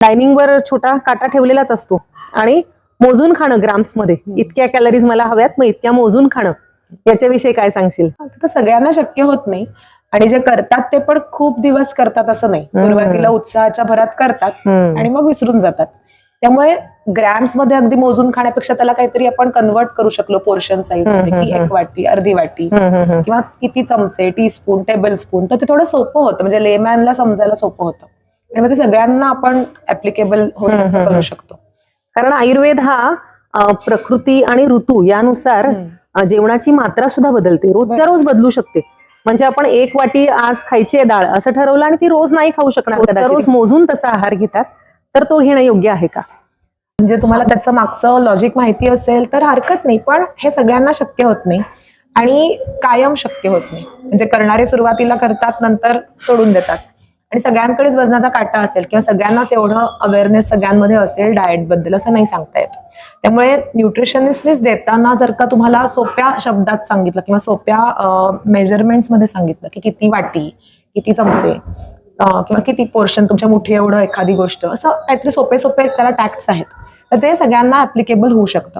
डायनिंगवर छोटा काटा ठेवलेलाच असतो. आणि मोजून खाणं ग्राम्समध्ये इतक्या कॅलरीज मला हव्यात मग इतक्या मोजून खाणं. याच्याविषयी काय सांगशील? तर ग्सगळ्यांना शक्य होत नाही. आणि जे करतात ते पण खूप दिवस करतात असं नाही. सुरुवातीला उत्साहाच्या भरात करतात. आणि मग विसरून जातात. त्यामुळे ग्रॅम्समध्ये अगदी मोजून खाण्यापेक्षा त्याला काहीतरी आपण कन्वर्ट करू शकलो पोर्शन साईजमध्ये की एक वाटी अर्धी वाटी. किंवा किती चमचे टीस्पून टेबल स्पून तर ते थोडं सोपं होतं. म्हणजे लेमॅनला समजायला सोपं होतं. आणि मग ते सगळ्यांना आपण ऍप्लिकेबल हम्म, असं करू. शकतो. कारण आयुर्वेद हा प्रकृती आणि ऋतू यानुसार जेवणाची मात्रा सुद्धा बदलते. रोजच्या रोज बदलू शकते. म्हणजे आपण एक वाटी आज खायची आहे डाळ असं ठरवलं आणि ती रोज नाही खाऊ शकणार. रोज मोजून तसा आहार घेतात तर तो घेणं योग्य आहे का? म्हणजे तुम्हाला त्याचं मागचं लॉजिक माहिती असेल तर हरकत नाही पण हे सगळ्यांना शक्य होत नाही आणि कायम शक्य होत नाही. म्हणजे करणारे सुरुवातीला करतात नंतर सोडून देतात. आणि सगळ्यांकडेच वजनाचा काटा असेल किंवा सगळ्यांनाच एवढं अवेअरनेस सगळ्यांमध्ये असेल डाएटबद्दल असं नाही सांगता येत. त्यामुळे न्यूट्रिशनिस्टनेच देताना जर का तुम्हाला सोप्या शब्दात सांगितलं किंवा सोप्या मेजरमेंट्समध्ये सांगितलं की किती वाटी किती चमचे किंवा किती पोर्शन तुमच्या मुठी एवढं एखादी गोष्ट असं काहीतरी सोपे सोपे त्याला टॅक्ट्स आहेत. तर ते सगळ्यांना ऍप्लिकेबल होऊ शकतं.